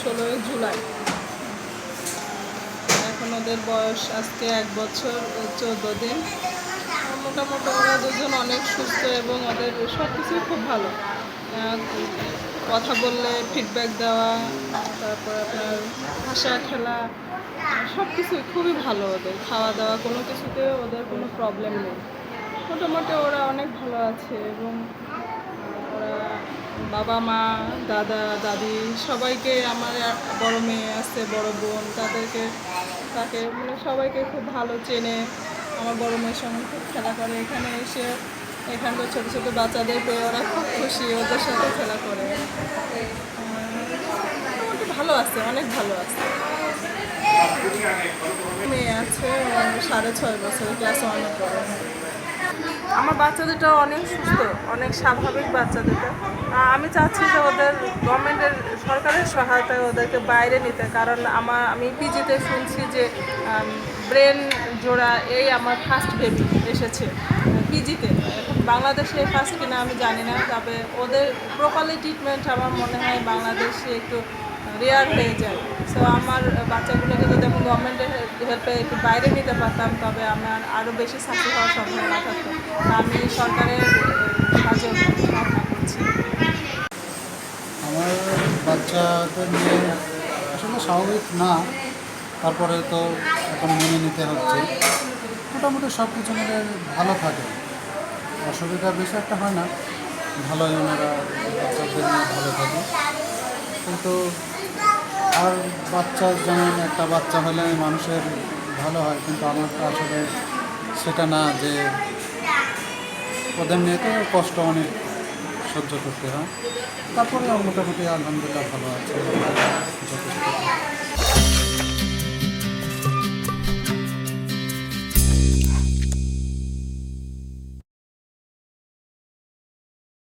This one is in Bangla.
ষোলোই জুলাই। এখন ওদের বয়স আজকে এক বছর চোদ্দ দিন। মোটামুটি ওরা দুজন অনেক সুস্থ এবং ওদের সব কিছুই খুব ভালো। কথা বললে ফিডব্যাক দেওয়া, তারপর আপনার হাসা খেলা সব কিছুই খুবই ভালো ওদের। খাওয়া দাওয়া কোনো কিছুতে ওদের কোনো প্রবলেম নেই। মোটামুটি ওরা অনেক ভালো আছে এবং বাবা মা, দাদা, দাদি সবাইকে আমার বড় মেয়ে আছে, বড় বোন তাদেরকে, তাকে মানে সবাইকে খুব ভালো চেনে। আমার বড় মেয়ের সঙ্গে খুব খেলা করে। এখানে এসে এখানকার ছোটো ছোটো বাচ্চাদের পেয়ে ওরা খুব খুশি, ওদের সাথে খেলা করে। ভালো আছে, অনেক ভালো আছে। মেয়ে আছে, সাড়ে ছয় বছর, ক্লাস ওয়ানে পড়ে। আমার বাচ্চা দুটো অনেক সুস্থ, অনেক স্বাভাবিক বাচ্চা দুটো। আমি চাচ্ছি যে ওদের গভর্নমেন্টের সরকারের সহায়তায় ওদেরকে বাইরে নিতে, কারণ আমার, আমি পিজিতে শুনছি যে ব্রেন জোড়া এই আমার ফার্স্ট বেবি এসেছে পিজিতে বাংলাদেশে ফার্স্ট কিনা আমি জানি না, তবে ওদের প্রপারলি ট্রিটমেন্ট আমার মনে হয় বাংলাদেশে একটু রেয়ার হয়ে যায় সো আমার বাচ্চাগুলোকে যদি আমি গভর্নমেন্টের হেল্পে একটু বাইরে নিতে পারতাম, তবে আমার আরও বেশি সাথে হওয়ার সম্ভাবনা থাকতো। আমি সরকারের সাহায্য আমার বাচ্চাদের নিয়ে আসলে স্বাভাবিক না। তারপরে তো এখন মেনে নিতে হচ্ছে। মোটামুটি সব কিছু মিলে ভালো থাকে। অসুবিধা বেশি একটা হয় না। ভালোই ওনারা বাচ্চাদের নিয়ে ভালো থাকে। কিন্তু আর বাচ্চা যেমন একটা বাচ্চা হলে মানুষের ভালো হয়, কিন্তু আমার তো আসলে সেটা না যে ওদের নিয়ে কষ্ট অনেক সহ্য করতে হয়। তারপরে মোটামুটি আলহামদুলিল্লাহ ভালো আছে।